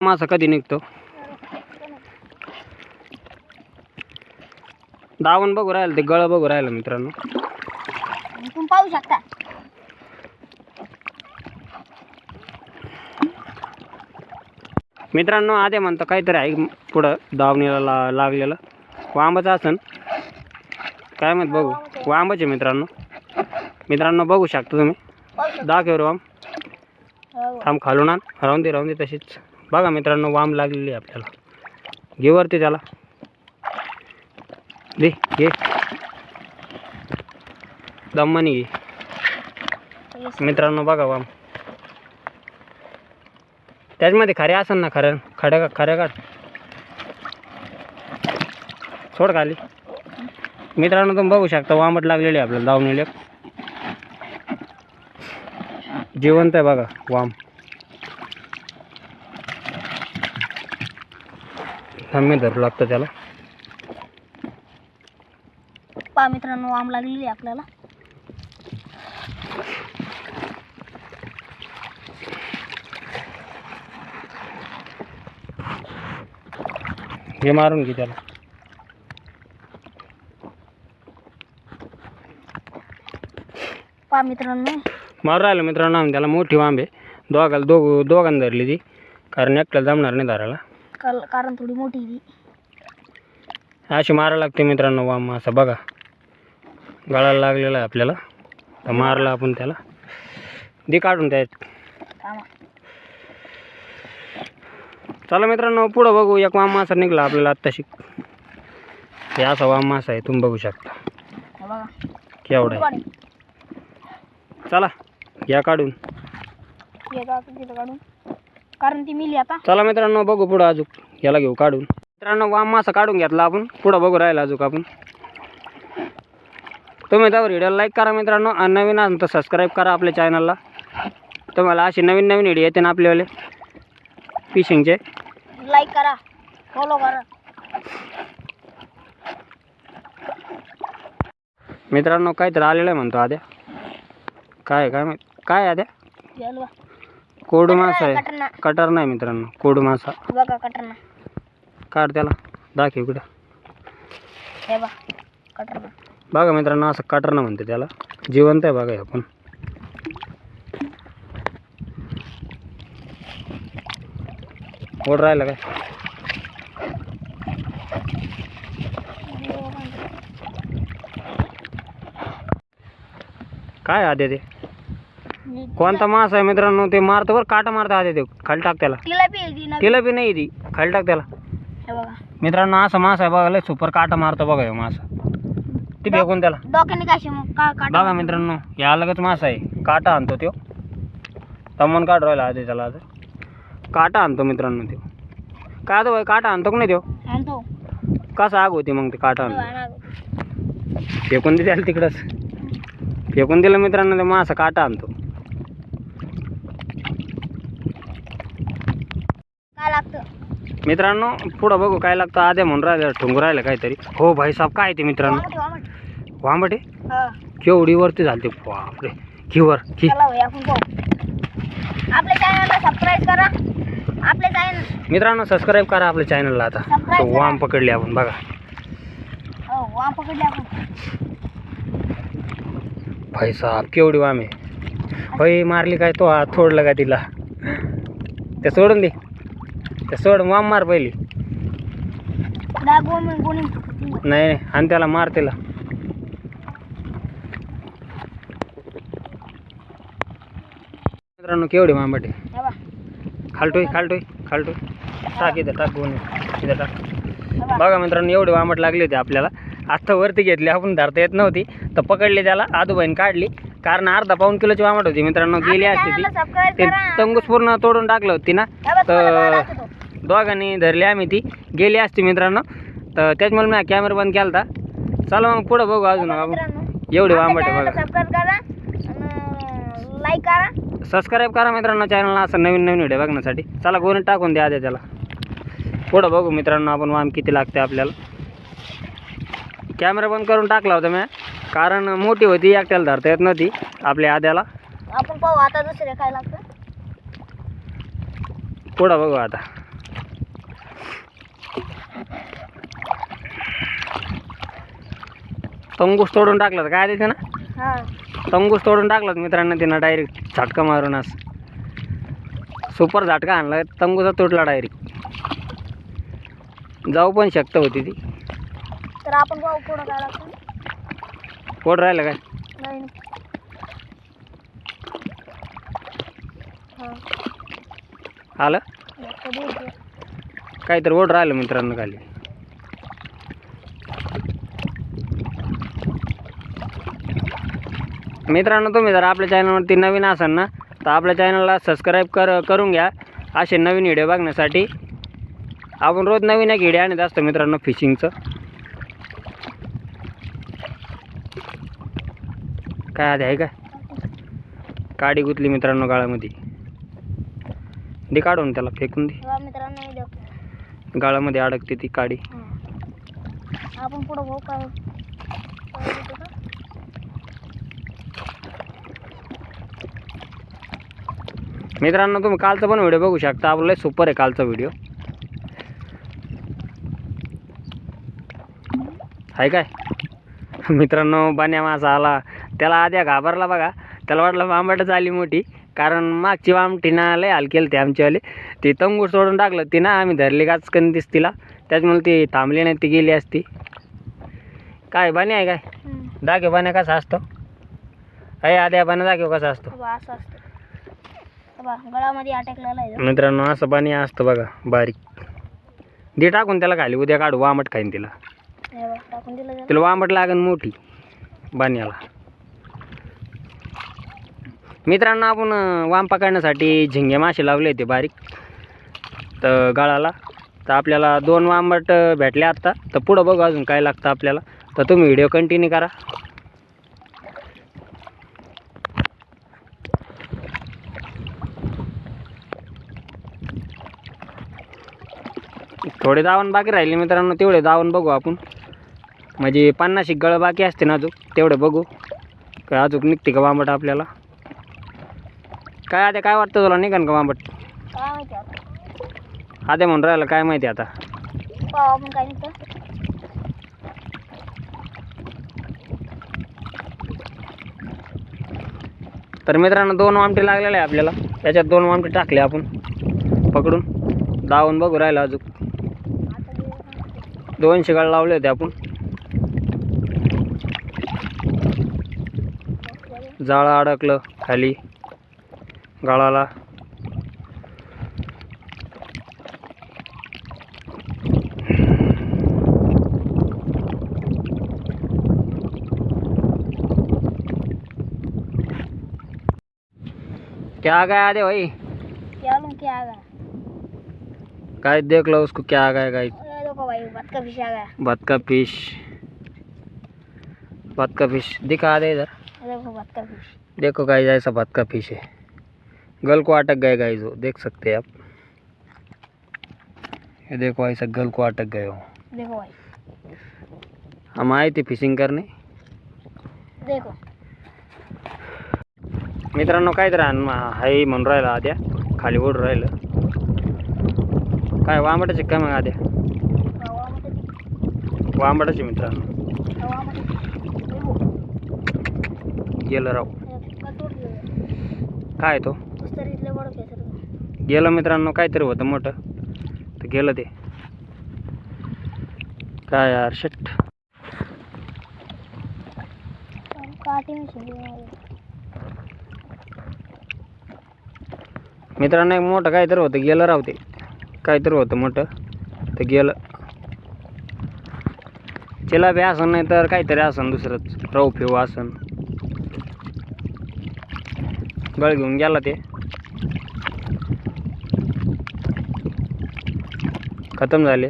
मासा कधी निघतो? दावण बघू राहिलं ते गळ बघू राहिलं मित्रांनो. तुम्ही पाहू शकता. मित्रांनो आधी म्हणतं काहीतरी आहे पुढं दावणीला ला लागलेलं. वांबाचं असन. काय माहीत बघू. वांबाच आहे मित्रांनो. मित्रांनो बघू शकता तुम्ही. दाखव रे वाम हो. थांब खालून आण. राहून दे राहून दे तशीच. बघा मित्रांनो वाम लागलेली आहे आपल्याला. घे वरती त्याला. दे घे. दम्मानी घे. मित्रांनो बघा वाम. त्याच्यामध्ये खरे असन ना खरं? खड्या खऱ्या काढ सोड खाली. मित्रांनो तुम्ही बघू शकता वामट लागलेली आहे आपल्याला दावणीला. जिवंत आहे बघा वाम. थांबे धरू लागतं त्याला. पहा मित्रांनो वाम लागलेली आपल्याला. हे मारून घे त्याला. पहा मित्रांनो. मारून राहिलं मित्रांनो आम्ही त्याला मोठी वांबे. दोघाला दोघ दोघांना धरली ती. कारण एकट्याला जमणार नाही धरायला. काल कारण थोडी मोठी ती. अशी मारायला लागते मित्रांनो वाम असं बघा. गळाला लागलेला आहे आपल्याला. तर मारला आपण त्याला. दे काढून त्यात. चला मित्रांनो पुढं बघू. एक वाम मासा निघला आपल्याला आत्ताशी. हे असा वाम मासा आहे तुम्ही बघू शकता. बघा. केवढा आहे. चला घ्या काढून. हे काढून. कारण ती मिली आता. चला मित्रांनो बघू पुढं अजून. याला घेऊ काढून. मित्रांनो वाम मासा काढून घेतला आपण. पुढं बघू राहिला अजून आपण. तुम्ही त्यावर व्हिडिओला लाईक करा मित्रांनो आणि नवीन असेल तर सबस्क्राईब करा आपल्या चॅनलला तुम्हाला असे नवीन नवीन व्हिडिओ येते ना आपल्यावाले. फिशिंगचे लाईक करा. फॉलो करा. मित्रांनो काहीतरी आलेलं आहे म्हणतो आद्या. काय काय माहीत? काय आद्या? बा कोडू मासा आहे कटरना कटर. नाही मित्रांनो कोडू मासा. बघा कटरना काढ त्याला दाखव इकडं. हे बा कटरना बघा मित्रांनो असं कटरनं म्हणते त्याला. जिवंत आहे बघा हे आपण. ओढ राहिलं काय? काय आद्या ते? कोणता मास आहे मित्रांनो? ते मारतो बरं काटा मारतो आद्या ते. खाली टाक त्याला. तिला बी तिला नाही ती. खाली टाक त्याला. हे बघा. मित्रांनो असा मास आहे बघा लय सुपर काटा मारतो बघा हे मासा. ती फेकून त्याला. डोक्याने काय मग का काढ बघा मित्रांनो या अलगच मासा आहे. काटा आणतो तो तमन काढ राहिला आधी त्याला आता. काटा आणतो मित्रांनो तो काय तो बाई, काटा आणतो का नाही तो आणतो. कसा आग होती मग ते काटा आणतो आणा. फेकून दे त्याला तिकडंच. फेकून दिलं मित्रांनो ते मासा काटा आणतो काय लागतं मित्रांनो पुढं बघू काय लागतं. आद्या म्हणून राहिलं ठोंगू राहिलं काहीतरी. हो भाई साहेब काय ते मित्रांनो. वांबटे. केवढी वरती झाली ते बापरे खिवर खी आपल्या चॅनलला सबस्क्राईब करा. चॅनल मित्रांनो सबस्क्राईब करा आपल्या चॅनलला आता. वाम पकडली आपण बघा. हो वाम पकडले आपण. भाई साहब केवढी वाम आहे. भाई मारली काय तो हात थोडलं का तिला? ते सोडून दे. ते सोड वाम मार पहिली. नाही नाही आणि त्याला मार तिला मित्रांनो केवढी मांबट? खालटोय खालटोय खालटोय. टाक इथं टाक गोणी इथं टाक. बघा मित्रांनो एवढी वामट लागली होती आपल्याला. आत्ता वरती घेतली आपण धरता येत नव्हती. तर पकडली त्याला आजूबाईन काढली. कारण अर्धा पाऊन किलोची वामट होती मित्रांनो गेली असती ती. ते तंगूस पूर्ण तोडून टाकलं होती ना. तर-. दोघांनी धरली आम्ही ती. गेली असती मित्रांनो. तर त्याच्यामुळे मी कॅमेरा बंद केला होता चला मग पुढं बघू अजून. मित्रांनो. एवढी चॅनलला बघा. लाईक करा सबस्क्राईब करा. मित्रांनो चॅनलला असं नवीन नवीन व्हिडिओ बघण्यासाठी. चला गोणी टाकून द्या आधी त्याला. पुढं बघू मित्रांनो आपण वाम किती लागते आपल्याला. कॅमेरा बंद करून टाकला होता मी. कारण मोठी होती एकट्याला धरता येत नव्हती आपल्या आद्याला. आपण पाहू आता दुसरे काय लागत. पुढं बघू आता. तंगूस तोडून टाकलं काय तिथे ना तंगूस तोडून टाकलं मित्रांनो तिनं डायरेक्ट झटका मारून अस. सुपर झटका आणला तंगूचा तुटला डायरेक्ट जाऊ पण शकत होती ती. तर आपण पुढं काय लागतो. पोट राहिलं काय? नाही हा. आलं? काहीतरी ओढ राहिलं मित्रांनो खाली. मित्रांनो तुम्ही जर आपल्या चॅनलवरती नवीन असाल ना तर आपल्या चॅनलला सबस्क्राईब कर करून घ्या. असे नवीन व्हिडिओ बघण्यासाठी आपण रोज नवीन एक व्हिडिओ आणत असतो मित्रांनो फिशिंगचं काय आधी आहे काय काडी गुतली मित्रांनो गाळामध्ये. दे काढून त्याला फेकून दे. मित्रांनो गाळामध्ये अडकते ती काडी. आपण पुढं भाऊ का? मित्रांनो तुम्ही कालचा पण व्हिडिओ बघू शकता. आपलं सुपर आहे कालचा व्हिडिओ. आहे काय? मित्रांनो बाण्या मासा आला. त्याला आद्या घाबरला बघा. त्याला वाटलं आंबाटच आली मोठी. कारण मागची आमटीना लय हाल केलं ते आमच्यावाले. ते तंगूर सोडून टाकलं. ती ना आम्ही धरली काच कंदीस तिला. त्याच्यामुळे ती थांबली नाही ती गेली असती. काय बाण्या आहे काय. दाखव बाण्या कसा असतो? अय आद्या बाण्या दाखव कसा असतो? गळामध्ये अटॅकलेला आहे तो. मित्रांनो असं पाणी असतं बघा बारीक. दे टाकून त्याला खाली उद्या काढू वामट खाईन तिला. तिला वामट लागन मोठी बाण्याला मित्रांनो आपण वाम पकडण्यासाठी झिंगे मासे लावले होते बारीक. तर गळाला. तर आपल्याला दोन वांबट भेटले आत्ता तर पुढं बघू अजून काय लागतं आपल्याला. तर तुम्ही व्हिडिओ कंटिन्यू करा. थोडे दावण बाकी राहिले मित्रांनो तेवढे दावण बघू आपण. म्हणजे पन्नाशी गळं गळ बाकी असते ना अजून तेवढे बघू. काय अजून निघते का वामट आपल्याला? काय आता काय वाटतं तुला? निघन का काय माहिती आता. आधे म्हणून राहिलं काय माहिती आता? पाहू आपण काय निघतं तर मित्रांनो दोन वामटे लागलेले आहे आपल्याला. त्याच्यात दोन वामटे टाकले आपण. पकडून. दावून बघू राहिलं अजून. दोन शिगाळ लावले होते आपण. जाळं अडकलं खाली. गाळाला क्या आ गया भाई? क्या लूँ क्या आ गया? गाइस देख लो उसको क्या आ गया गाइस। देखो भाई बात का फ़िश आ गया। बत का फ़िश बत का फ़िश दिखा दे इधर। देखो बात का फ़िश देखो गाइस ऐसा बत का फ़िश है। गल को अटक गए गाइस वो देख सकते हैं आप ये देखो ऐसा गल को अटक गए हो देखो भाई हम आए थे फिशिंग करने देखो मित्रांनो काय तर हाय म्हणून राहिला आद्या खाली ओढ राहिलं काय वांबटाचे काय मग आद्या वांबटाचे मित्रांनो गेलं राव काय तो गेलं मित्रांनो काहीतरी होतं मोठं. तर गेलं ते. काय यार शट मित्रांनो एक मोठं काहीतरी होतं. गेलं राव ते. काहीतरी होतं मोठं. तर गेलं. चिलाबी असन नाही तर काहीतरी असन दुसरंच. रव फिव असन गळ घेऊन गेला ते. खतम झाले.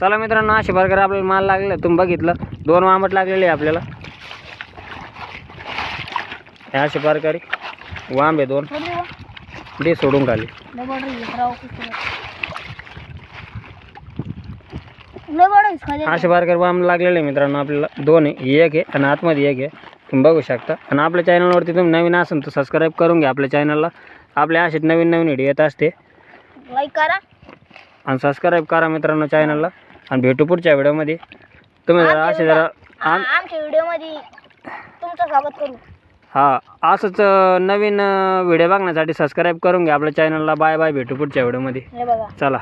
चला मित्रांनो असे प्रकारे आपल्याला माल लागले. तुम्ही बघितलं दोन वांबट लागलेले आहे आपल्याला. हे अशा प्रकारे वांब आहे दोन. ते दे सोडून खाली. ले बड़ रही अशा प्रकारे वाम लागलेले आहे मित्रांनो आपल्याला. दोन आहे एक आहे आणि आतमध्ये एक आहे. तुम्ही बघू शकता. आणि आपल्या चॅनलवरती तुम्ही नवीन असेल तर सबस्क्राईब करून घ्या आपल्या चॅनलला आपल्या असेच नवीन नवीन व्हिडिओ येत असते. लाईक करा. आणि सबस्क्राईब करा मित्रांनो चॅनलला आणि भेटू पुढच्या व्हिडिओमध्ये. तुम्ही जरा असे जरा आ- आमच्या व्हिडिओमध्ये तुमचं स्वागत करू. हा असंच नवीन व्हिडिओ बघण्यासाठी सबस्क्राईब करून घ्या आपल्या चॅनलला बाय बाय भेटू पुढच्या व्हिडिओमध्ये. हे बघा. चला.